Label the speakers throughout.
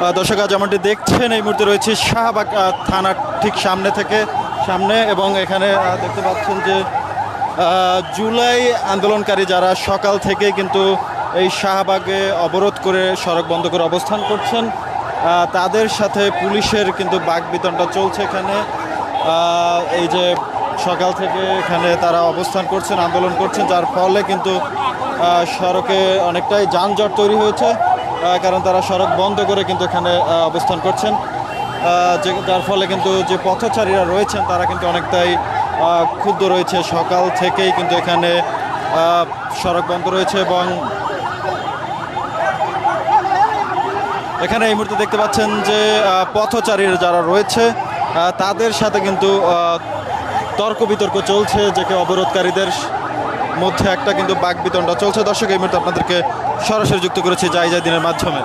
Speaker 1: দর্শক, আজ যেমনটি দেখছেন, এই মুহূর্তে রয়েছে শাহবাগ থানার ঠিক সামনে থেকে, সামনে এবং এখানে দেখতে পাচ্ছেন যে জুলাই আন্দোলনকারী যারা সকাল থেকে কিন্তু এই শাহবাগে অবরোধ করে সড়ক বন্ধ করে অবস্থান করছেন তাদের সাথে পুলিশের কিন্তু বাক বিতনটা চলছে এখানে। এই যে সকাল থেকে এখানে তারা অবস্থান করছেন, আন্দোলন করছেন, যার ফলে কিন্তু সড়কে অনেকটাই যানজট তৈরি হয়েছে। কারণ তারা সড়ক বন্ধ করে কিন্তু এখানে অবস্থান করছেন। যে, যার ফলে কিন্তু যে পথচারীরা রয়েছেন, তারা কিন্তু অনেকটাই ক্ষুব্ধ রয়েছে। সকাল থেকেই কিন্তু এখানে সড়ক বন্ধ রয়েছে এবং এখানে এই মুহূর্তে দেখতে পাচ্ছেন যে পথচারীরা যারা রয়েছে তাদের সাথে কিন্তু তর্ক বিতর্ক চলছে যে অবরোধকারীদের মধ্যে একটা কিন্তু বাক বিতণ্ডা চলছে। দর্শক, এই মুহূর্তে আপনাদেরকে সরাসরি যুক্ত করেছে যাই দিনের মাধ্যমে।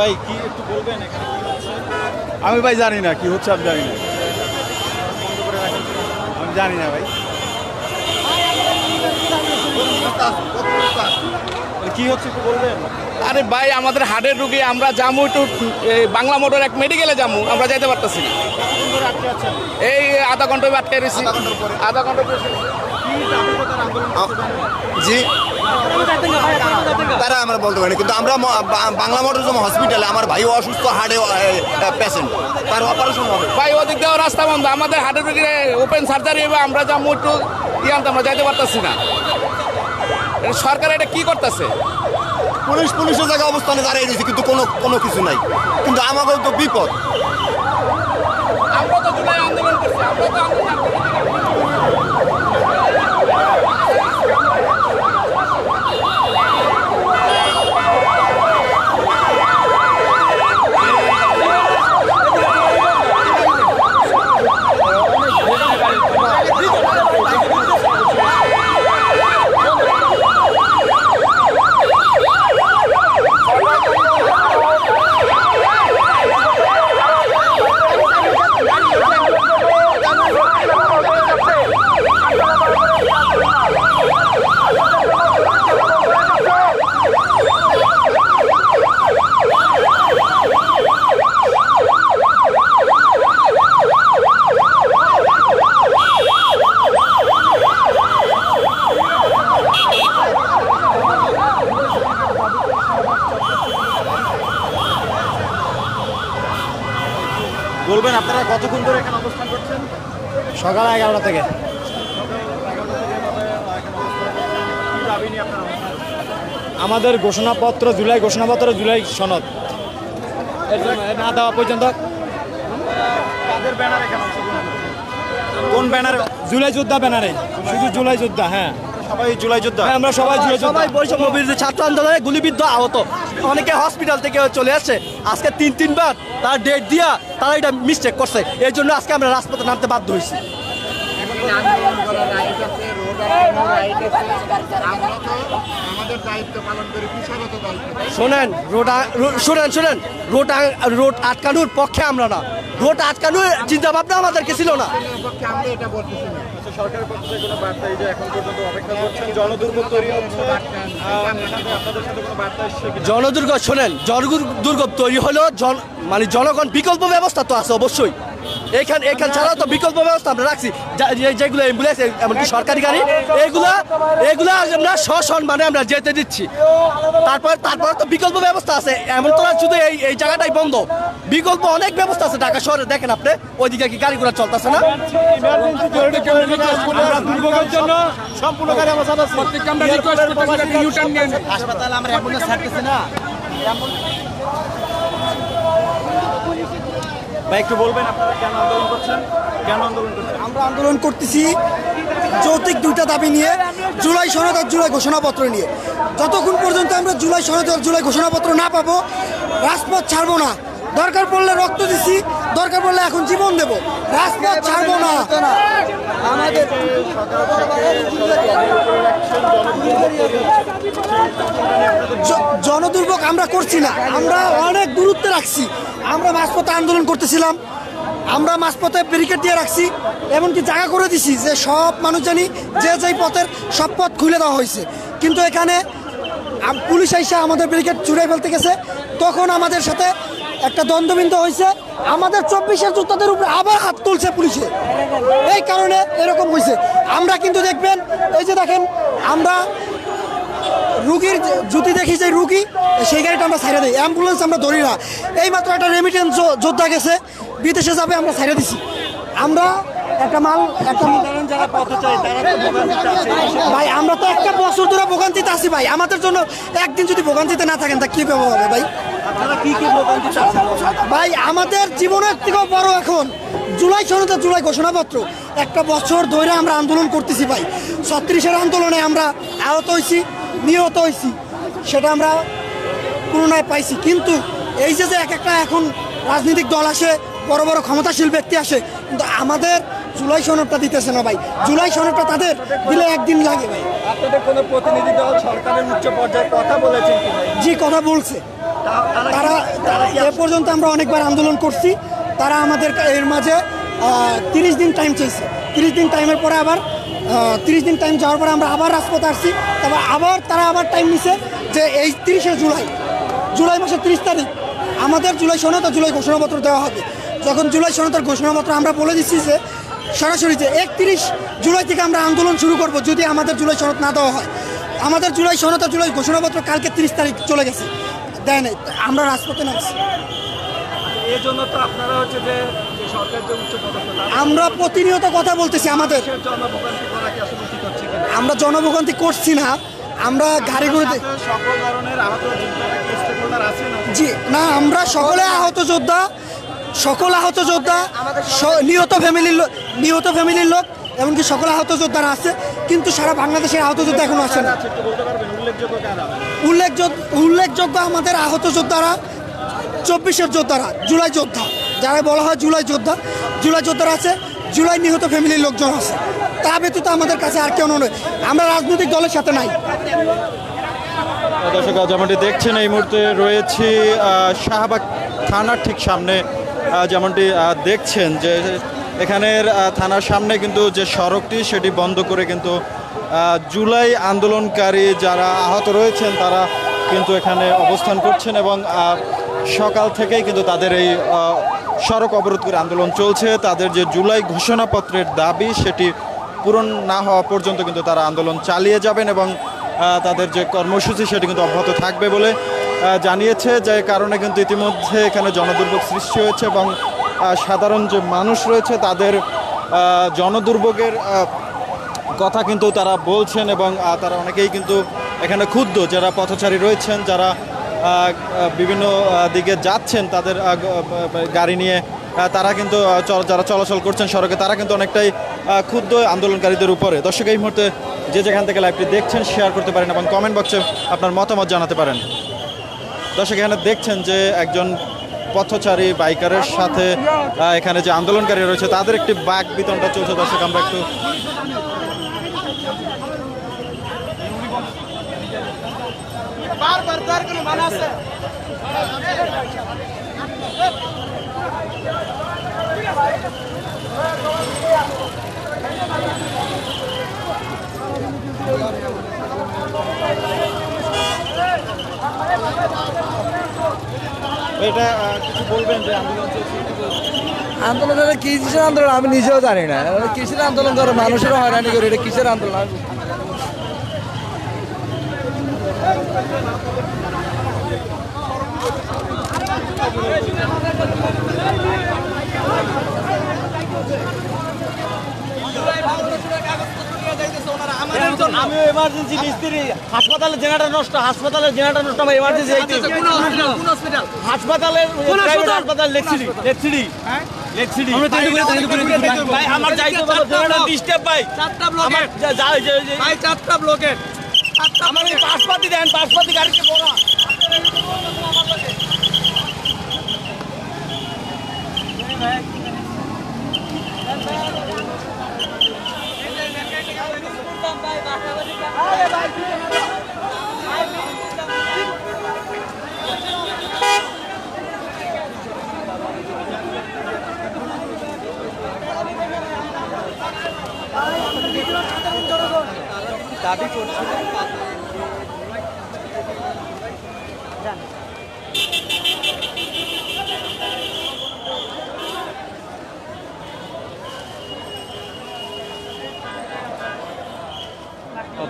Speaker 1: ভাই কি একটু বলবেন এখানে কি হচ্ছে?
Speaker 2: আমি ভাই জানি না কি হচ্ছে আমি জানি না। আমি জানি না ভাই।
Speaker 1: কি হচ্ছে একটু বলবেন?
Speaker 3: আরে ভাই আমাদের হার্টের রুগী আমরা যামু একটু বাংলা মোটর এক মেডিকেলে যামু আমরা যাইতে পারতেছি না। এই আধা ঘণ্টা আটকে রয়েছি। আধা
Speaker 1: ঘণ্টা?
Speaker 4: জি। তারা আমরা বলতে পারি কিন্তু আমরা বাংলা মোটর যেমন হসপিটালে আমার ভাই অসুস্থ হার্টে পেশেন্ট তার অপারেশন হবে।
Speaker 3: ভাই ওদিক দিয়েও রাস্তা বন্ধ। আমাদের হার্টের রুগী ওপেন সার্জারি হবে আমরা যামু একটু ইয়ান্ত আমরা যাইতে পারতেছি না। সরকার এটা কি করতেছে?
Speaker 4: পুলিশ পুলিশের জায়গায় অবস্থানে দাঁড়িয়ে রয়েছে কিন্তু কোনো কোনো কিছু নাই। কিন্তু আমাকেও তো বিপদ।
Speaker 3: আমরা তো জুলাই আন্দোলন করছি আমরা তো আন্দোলন
Speaker 1: বলবেন আপনারা কতক্ষণ ধরে এখানে অবস্থান করছেন?
Speaker 2: সকাল এগারোটা থেকে? আমাদের ঘোষণাপত্র জুলাই ঘোষণাপত্র জুলাই সনদ। না দেওয়া পর্যন্ত?
Speaker 1: কোন ব্যানারে?
Speaker 2: জুলাই যোদ্ধা ব্যানারে। শুধু জুলাই যোদ্ধা হ্যাঁ।
Speaker 1: সবাই জুলাই যোদ্ধা।
Speaker 2: হ্যাঁ, আমরা সবাই জুলাই যোদ্ধা।
Speaker 5: সবাই বৈষম্য বিরোধী ছাত্র আন্দোলনে গুলিবিদ্ধ আহত। অনেকে হসপিটাল থেকে চলে আসছে। আজকে তিন তিনবার তার ডেট দিয়া তারা এটা মিস্টেক করছে। এই জন্য আজকে আমরা রাজপথে নামতে বাধ্য হয়েছি। শোনেন, রোড শোনেন শোনেন, রোড রোড আটকানোর পক্ষে আমরা না। রোড আটকানোর চিন্তা ভাবনা আমাদেরকে ছিল না। জনদুর্গ, শোনেন, জনদুর্গ তৈরি হলো জন মানে জনগণ বিকল্প ব্যবস্থা তো আছে অবশ্যই। এখান এখান ছাড়াও তো বিকল্প ব্যবস্থা আমরা রাখছি। যে- যেগুলো অ্যাম্বুলেন্স এমনকি সরকারি গাড়ি এগুলা এগুলা আমরা সসম্মানে আমরা যেতে দিচ্ছি। তারপর তারপর তো বিকল্প ব্যবস্থা আছে। এমন তো না শুধু এই এই জায়গাটাই বন্ধ। বিকল্প অনেক ব্যবস্থা আছে ঢাকা শহরে। দেখেন আপনি ওইদিকে কি গাড়ি ঘোড়া চলতেছে না?
Speaker 2: সম্পূর্ণ গাড়ি আমার সাথে আছে।
Speaker 3: প্রত্যেককে আমরা রিকোয়েস্ট করতেছি একটা ইউটার্ন নেন।
Speaker 5: হাসপাতাল আমরা অ্যাম্বুলেন্স ছাড়তেছি না।
Speaker 1: আন্দোলন
Speaker 6: আমরা আন্দোলন করতেছি যৌতিক দুইটা দাবি নিয়ে, জুলাই সনদ আর জুলাই ঘোষণাপত্র নিয়ে। যতক্ষণ পর্যন্ত আমরা জুলাই সনদ আর জুলাই ঘোষণাপত্র না পাবো, রাজপথ ছাড়বো না। দরকার পড়লে রক্ত দিছি দরকার পড়লে এখন জীবন দেব। রাজপথ ছাড়বো না। আমাদের জনদুর্ভোগ আমরা করছি না। আমরা অনেক গুরুত্ব রাখছি। আমরা মাঝপথে আন্দোলন করতেছিলাম। আমরা মাঝপথে ব্যারিকেড দিয়ে রাখছি। এমনকি জায়গা করে দিছি যে সব মানুষ জানি যে যেই পথের সব পথ খুলে দেওয়া হয়েছে। কিন্তু এখানে পুলিশ এসে আমাদের ব্যারিকেড চুড়ে ফেলতে গেছে। তখন আমাদের সাথে একটা দ্বন্দ্ববিন্দু হয়েছে। আমাদের চব্বিশের জুতাদের উপরে আবার হাত তুলছে পুলিশে। এই কারণে এরকম হয়েছে। আমরা কিন্তু দেখবেন এই যে দেখেন আমরা রুগীর যদি দেখি যে রুগী সেই গাড়িটা আমরা ছাইড়ে দিই। অ্যাম্বুলেন্স আমরা ধরি না। এই মাত্র একটা রেমিটেন্স যোদ্ধা গেছে। বিদেশে যাবে আমরা ছাইড়ে দিছি। আমরা একটা মাল একটা ভাই আমরা তো একটা বছর ধরে ভোগান্তিতে আছি ভাই। আমাদের জন্য একদিন যদি ভোগান্তিতে না থাকেন তা কি ব্যবহার হবে ভাই? ভাই আমাদের জীবনের থেকেও বড় এখন জুলাই সনদে জুলাই ঘোষণাপত্র। একটা বছর ধরে আমরা আন্দোলন করতেছি ভাই। ছত্রিশের আন্দোলনে আমরা আহত হয়েছি নিহত হয়েছি। সেটা আমরা পুনরায় পাইছি। কিন্তু এই যে যে এক একটা এখন রাজনৈতিক দল আসে বড় বড় ক্ষমতাশীল ব্যক্তি আসে কিন্তু আমাদের জুলাই সনদটা দিতেছে না ভাই। জুলাই সনদটা তাদের দিলে একদিন লাগে ভাই।
Speaker 5: আপনাদের কোনো প্রতিনিধি দল সরকারের উচ্চ পর্যায়ে কথা বলেছেন কি
Speaker 6: জি কথা বলছে।
Speaker 5: তারা
Speaker 6: এ পর্যন্ত আমরা অনেকবার আন্দোলন করছি। তারা আমাদের এর মাঝে তিরিশ দিন টাইম চেয়েছে। তিরিশ দিন টাইমের পরে আবার তিরিশ দিন টাইম যাওয়ার পরে আমরা আবার রাজপথে আসছি। তারপর আবার তারা আবার টাইম নিছে যে এই তিরিশে জুলাই জুলাই মাসের তিরিশ তারিখ আমাদের জুলাই সনদ জুলাই ঘোষণাপত্র দেওয়া হবে। যখন জুলাই সনদ আর ঘোষণাপত্র আমরা বলে দিচ্ছি যে সরাসরি যে একত্রিশ জুলাই থেকে আমরা আন্দোলন শুরু করব যদি আমাদের জুলাই সনদ না দেওয়া হয়। আমাদের জুলাই সনদ জুলাই ঘোষণাপত্র কালকে তিরিশ তারিখ চলে গেছে। দেয় নাই আমরা রাজপথে নামছি। আমরা প্রতিনিয়ত কথা বলতেছি আমাদের? আমরা জনভোগান্তি করছি না আমরা গাড়ি জি না আমরা সকলে আহত যোদ্ধা সকল আহত যোদ্ধা নিহত ফ্যামিলির লোক নিহত ফ্যামিলির লোক এমনকি সকল আহত যোদ্ধারা আছে, কিন্তু সারা বাংলাদেশের আহত যোদ্ধা এখনও আসে না।
Speaker 1: একটু উল্লেখযোগ্য
Speaker 6: উল্লেখযোগ্য আমাদের আহত যোদ্ধারা চব্বিশের যোদ্ধারা, জুলাই যোদ্ধা। যারা বলা হয় জুলাই যোদ্ধা, জুলাই যোদ্ধারা আছে, জুলাই নিহত ফ্যামিলির লোকজন আছে। তা ব্যতীত আমাদের কাছে আর কেউ নয়। আমরা রাজনৈতিক দলের সাথে নাই।
Speaker 1: দর্শক যেমনটি দেখছেন, এই মুহূর্তে রয়েছি শাহবাগ থানার ঠিক সামনে। যেমনটি দেখছেন যে এখানের থানার সামনে কিন্তু যে সড়কটি, সেটি বন্ধ করে কিন্তু জুলাই আন্দোলনকারী যারা আহত রয়েছেন, তারা কিন্তু এখানে অবস্থান করছেন এবং সকাল থেকেই কিন্তু তাদের এই সড়ক অবরোধ করে আন্দোলন চলছে। তাদের যে জুলাই ঘোষণাপত্রের দাবি, সেটি পূরণ না হওয়া পর্যন্ত কিন্তু তারা আন্দোলন চালিয়ে যাবেন এবং তাদের যে কর্মসূচি, সেটি কিন্তু অব্যাহত থাকবে বলে জানিয়েছে। যে কারণে কিন্তু ইতিমধ্যে এখানে জনদুর্ভোগ সৃষ্টি হয়েছে এবং সাধারণ যে মানুষ রয়েছে, তাদের জনদুর্ভোগের কথা কিন্তু তারা বলছেন এবং তারা অনেকেই কিন্তু এখানে ক্ষুব্ধ। যারা পথচারী রয়েছেন, যারা বিভিন্ন দিকে যাচ্ছেন, তাদের গাড়ি নিয়ে তারা কিন্তু যারা চলাচল করছেন সড়কে, তারা কিন্তু অনেকটাই ক্ষুব্ধ আন্দোলনকারীদের উপরে। দর্শক, এই মুহূর্তে যে যেখান থেকে লাইভটি দেখছেন শেয়ার করতে পারেন এবং কমেন্ট বক্সে আপনার মতামত জানাতে পারেন। দর্শক, এখানে দেখছেন যে একজন পথচারী বাইকারের সাথে এখানে যে আন্দোলনকারী রয়েছে, তাদের একটি বাক বিতরণটা চলছে। দর্শক, আমরা একটু এটা আন্দোলন
Speaker 5: কিসের আন্দোলন? আমি নিজেও জানি না। কিসের আন্দোলন? করে মানুষেরও হয়রানি করে, এটা কিসের আন্দোলন আমি
Speaker 2: আমি এমার্জেন্সি মিস্ত্রি হাসপাতালে জেনারেটর নষ্ট হাসপাতালের জেনারেটর নষ্ট আমার এমার্জেন্সি হাসপাতালের প্রাইভেট হাসপাতাল লেকসিডি লেকসিডি লেকসিডি। আমরা আমার যাইতে বলো জেনারেটর ডিস্টার্ব ভাই। চারটা ভাই চারটা আমার এই পাঁচপাতি দেন পাঁচপাতি গাড়িতে বড়া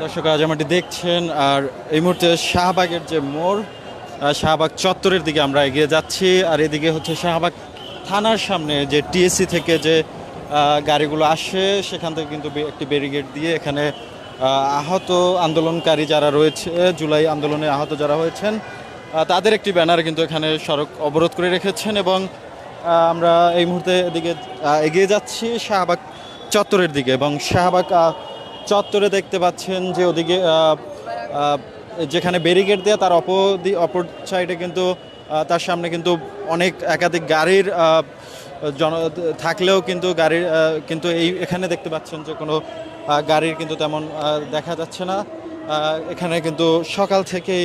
Speaker 1: দর্শক, আজ আমাটি দেখছেন, আর এই মুহূর্তে শাহবাগের যে মোড় শাহবাগ চত্বরের দিকে আমরা এগিয়ে যাচ্ছি, আর এদিকে হচ্ছে শাহবাগ থানার সামনে যে টিএসসি থেকে যে গাড়িগুলো আসে, সেখান থেকে কিন্তু একটি ব্যারিগেড দিয়ে এখানে আহত আন্দোলনকারী যারা রয়েছে, জুলাই আন্দোলনে আহত যারা হয়েছেন তাদের একটি ব্যানার কিন্তু এখানে সড়ক অবরোধ করে রেখেছেন এবং আমরা এই মুহূর্তে এদিকে এগিয়ে যাচ্ছি শাহবাগ চত্বরের দিকে এবং শাহবাগ চত্বরে দেখতে পাচ্ছেন যে ওদিকে যেখানে ব্যারিকেড দেওয়া তার অপদি, অপর সাইডে কিন্তু তার সামনে কিন্তু অনেক একাধিক গাড়ির জন, থাকলেও কিন্তু গাড়ির কিন্তু এই, এখানে দেখতে পাচ্ছেন যে কোনো গাড়ির কিন্তু তেমন দেখা যাচ্ছে না। এখানে কিন্তু সকাল থেকেই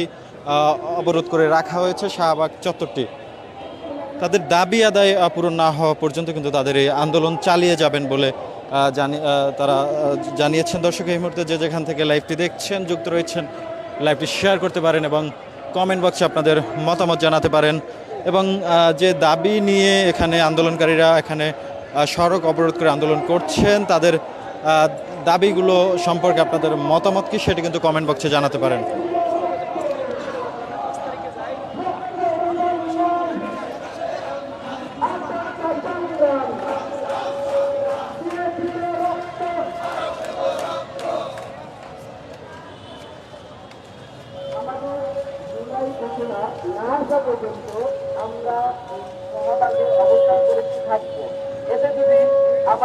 Speaker 1: অবরোধ করে রাখা হয়েছে শাহবাগ চত্বরটি। তাদের দাবি আদায় পূরণ না হওয়া পর্যন্ত কিন্তু তাদের এই আন্দোলন চালিয়ে যাবেন বলে তারা জানিয়েছেন দর্শক, এই মুহূর্তে যে যেখান থেকে লাইভটি দেখছেন, যুক্ত রয়েছেন লাইভটি শেয়ার করতে পারেন এবং কমেন্ট বক্সে আপনাদের মতামত জানাতে পারেন। এবং যে দাবি নিয়ে এখানে আন্দোলনকারীরা এখানে সড়ক অবরোধ করে আন্দোলন করছেন, তাদের দাবিগুলো সম্পর্কে আপনাদের মতামত কি সেটি কিন্তু কমেন্ট বক্সে জানাতে পারেন।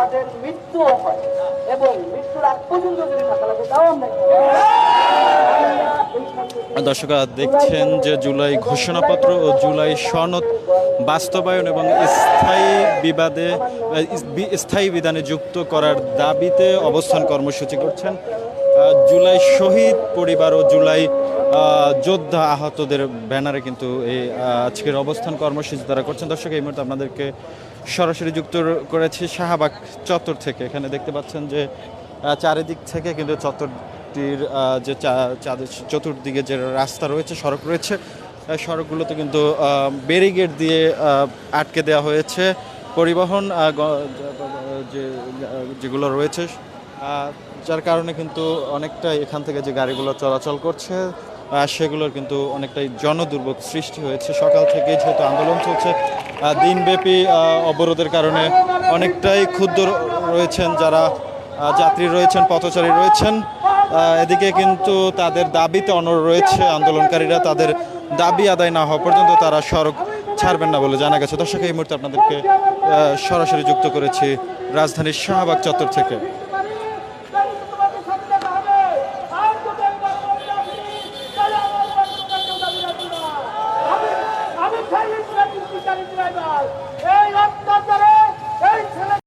Speaker 7: আমাদের মৃত্যুও হয় এবং মৃত্যুর আগ পর্যন্ত যদি থাকা লাগে, তাও আমরা
Speaker 1: দর্শকরা দেখছেন যে জুলাই ঘোষণাপত্র ও জুলাই সনদ বাস্তবায়ন এবং স্থায়ী বিবাদে স্থায়ী বিধানে যুক্ত করার দাবিতে অবস্থান কর্মসূচি করছেন জুলাই শহীদ পরিবার ও জুলাই যোদ্ধা আহতদের ব্যানারে কিন্তু এই আজকের অবস্থান কর্মসূচি তারা করছেন। দর্শক, এই মুহূর্তে আপনাদেরকে সরাসরি যুক্ত করেছি শাহবাগ চত্বর থেকে। এখানে দেখতে পাচ্ছেন যে চারিদিক থেকে কিন্তু চত্বরটির যে চতুর্দিকে যে রাস্তা রয়েছে, সড়ক রয়েছে সড়কগুলোতে কিন্তু ব্যারিগেড দিয়ে আটকে দেওয়া হয়েছে। পরিবহন যে, যেগুলো রয়েছে যার কারণে কিন্তু অনেকটা এখান থেকে যে গাড়িগুলো চলাচল করছে সেগুলোর কিন্তু অনেকটাই জনদুর্ভোগ সৃষ্টি হয়েছে। সকাল থেকে যেহেতু আন্দোলন চলছে দিনব্যাপী অবরোধের কারণে অনেকটাই ক্ষুদ্র রয়েছেন যারা যাত্রী রয়েছেন, পথচারী রয়েছেন। এদিকে কিন্তু তাদের দাবিতে অনর রয়েছে আন্দোলনকারীরা। তাদের দাবি আদায় না হওয়া পর্যন্ত তারা সড়ক ছাড়বেন না বলে জানা গেছে। দর্শক, এই মুহূর্তে আপনাদেরকে সরাসরি যুক্ত করেছি রাজধানীর শাহবাগ চত্বর থেকে।